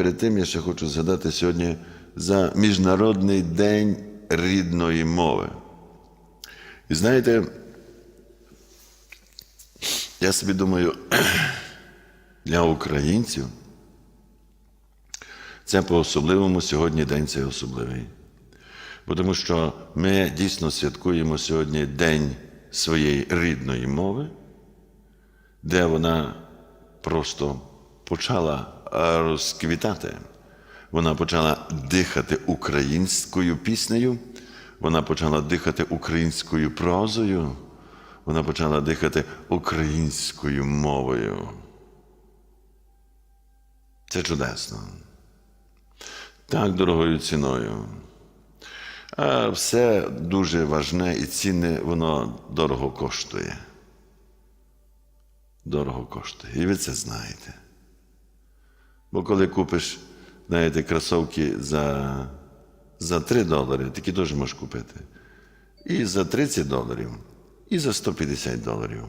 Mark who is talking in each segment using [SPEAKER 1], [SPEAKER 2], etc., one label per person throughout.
[SPEAKER 1] перед тим я ще хочу згадати сьогодні за Міжнародний день рідної мови. І знаєте, я собі думаю, для українців це по-особливому сьогодні день цей особливий. Бо Тому що ми дійсно святкуємо сьогодні День своєї рідної мови, де вона просто почала розквітати. Вона почала дихати українською піснею, вона почала дихати українською прозою, вона почала дихати українською мовою. Це чудесно. Так дорогою ціною. А все дуже важне і цінне, воно дорого коштує. Дорого коштує. І ви це знаєте. Бо коли купиш, знаєте, кросовки за, за 3 долари, такі теж можеш купити. І за 30 доларів, і за 150 доларів.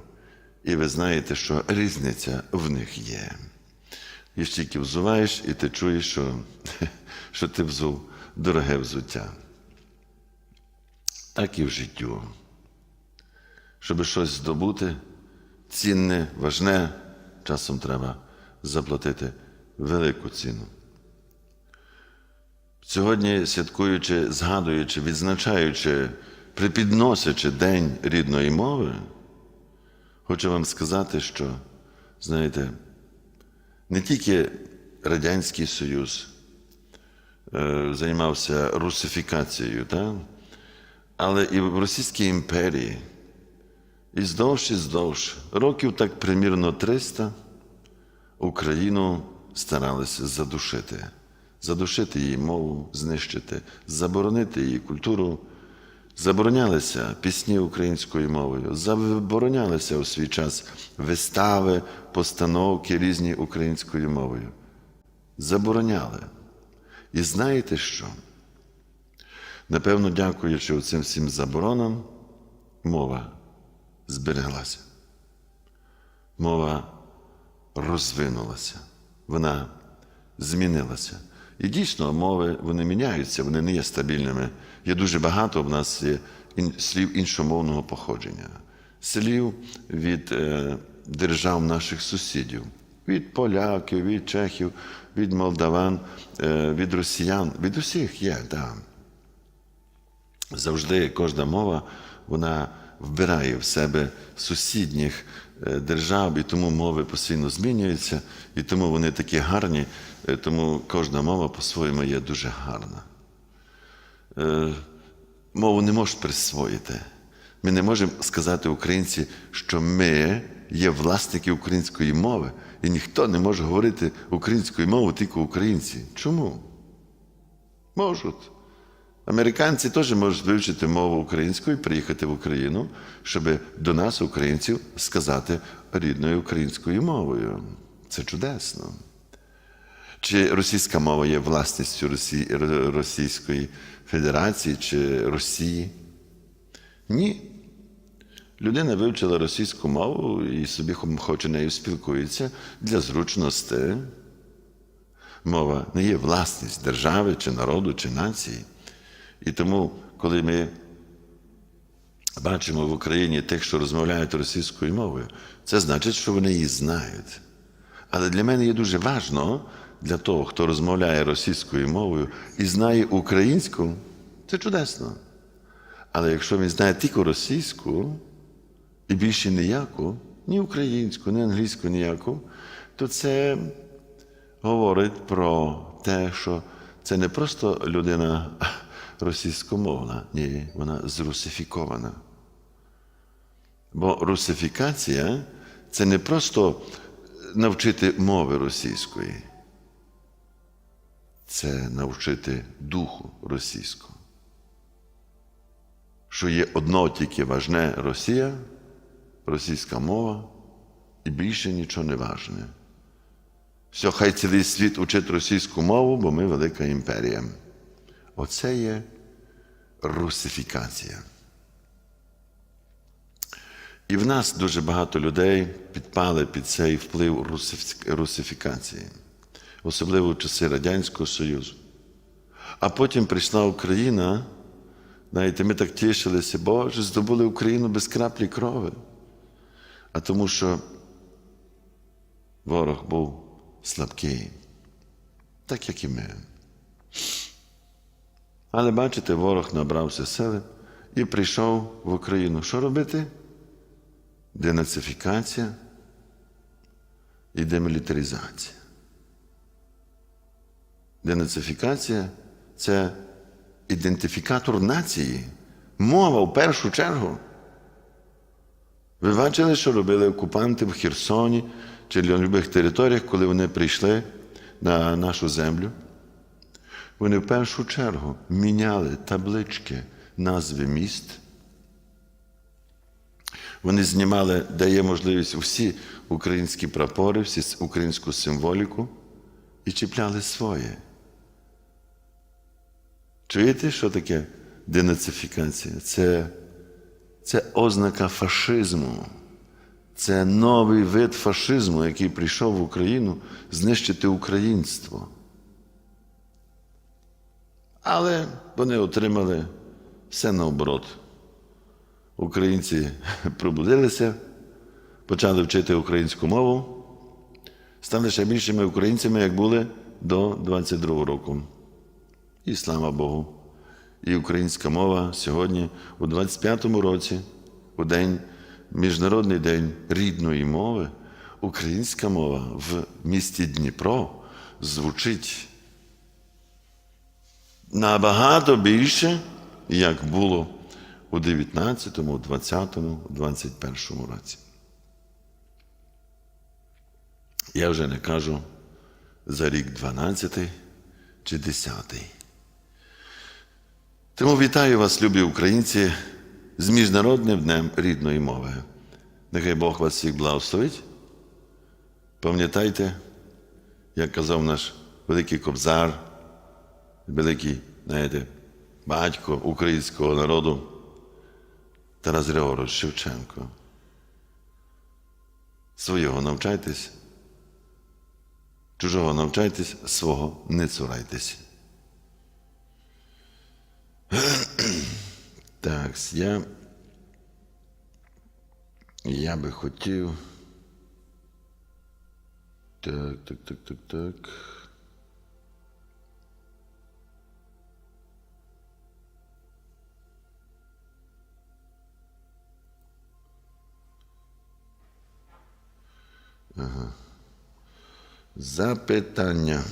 [SPEAKER 1] І ви знаєте, що різниця в них є. І стільки взуваєш, і ти чуєш, що, що ти взув дороге взуття. Так і в життю. Щоб щось здобути, цінне, важне, часом треба заплатити велику ціну. Сьогодні, святкуючи, згадуючи, відзначаючи, припідносячи День рідної мови, хочу вам сказати, що, знаєте, не тільки Радянський Союз е, займався русифікацією, так? але і в Російській імперії, і здовж і здовж, років так примірно 300, Україну старалися задушити, задушити її мову, знищити, заборонити її культуру. Заборонялися пісні українською мовою, заборонялися у свій час вистави, постановки різні українською мовою. Забороняли. І знаєте що? Напевно, дякуючи цим всім заборонам, мова збереглася. Мова розвинулася, вона змінилася. І дійсно, мови вони міняються, вони не є стабільними. Є дуже багато в нас є слів іншомовного походження, слів від е, держав наших сусідів, від поляків, від чехів, від молдаван, е, від росіян, від усіх є, так. Да. Завжди кожна мова вона вбирає в себе сусідніх держав, і тому мови постійно змінюються, і тому вони такі гарні, тому кожна мова по-своєму є дуже гарна. Мову не можуть присвоїти. Ми не можемо сказати українці, що ми є власники української мови, і ніхто не може говорити українською мовою тільки українці. Чому? Можуть. Американці теж можуть вивчити мову українську і приїхати в Україну, щоб до нас, українців, сказати рідною українською мовою. Це чудесно. Чи російська мова є власністю Російської Федерації чи Росії? Ні. Людина вивчила російську мову і собі хоче нею спілкується для зручності. Мова не є власність держави, чи народу, чи нації. І тому, коли ми бачимо в Україні тих, що розмовляють російською мовою, це значить, що вони її знають. Але для мене є дуже важливо, для того, хто розмовляє російською мовою і знає українську, це чудесно. Але якщо він знає тільки російську і більше ніяку, ні українську, ні англійську, ніяку, то це говорить про те, що це не просто людина російськомовна, ні, вона зрусифікована. Бо русифікація це не просто навчити мови російської, це навчити духу російського. Що є одно тільки важне Росія, російська мова, і більше нічого не важне. Все, хай цілий світ учить російську мову, бо ми велика імперія. Оце є русифікація. І в нас дуже багато людей підпали під цей вплив русифікації. особливо в часи Радянського Союзу. А потім прийшла Україна. Знаєте, ми так тішилися, Боже, здобули Україну без краплі крови. А тому що ворог був слабкий, так як і ми. Але бачите, ворог набрався сили і прийшов в Україну. Що робити? Денацифікація і демілітаризація. Денацифікація це ідентифікатор нації, мова в першу чергу. Ви бачили, що робили окупанти в Херсоні чи на любих територіях, коли вони прийшли на нашу землю? Вони в першу чергу міняли таблички, назви міст. Вони знімали, де є можливість всі українські прапори, всі українську символіку і чіпляли своє. Чуєте, що таке денацифікація? Це, це ознака фашизму. Це новий вид фашизму, який прийшов в Україну знищити українство. Але вони отримали все наоборот. Українці пробудилися, почали вчити українську мову, стали ще більшими українцями, як були до 22 року. І слава Богу. І українська мова сьогодні, у 25-му році, у день, Міжнародний день рідної мови, українська мова в місті Дніпро звучить набагато більше, як було у 19-му, 20-му, 21-му році. Я вже не кажу за рік 12 чи 10. Тому вітаю вас, любі українці, з Міжнародним днем рідної мови. Нехай Бог вас всіх благословить. Пам'ятайте, як казав наш великий кобзар, великий, знаєте, батько українського народу Тарас Григорович Шевченко. Свого навчайтесь, чужого навчайтесь, свого не цурайтесь. Так, я, я би хотів. Так, так, так, так, так. Ага. Запитання.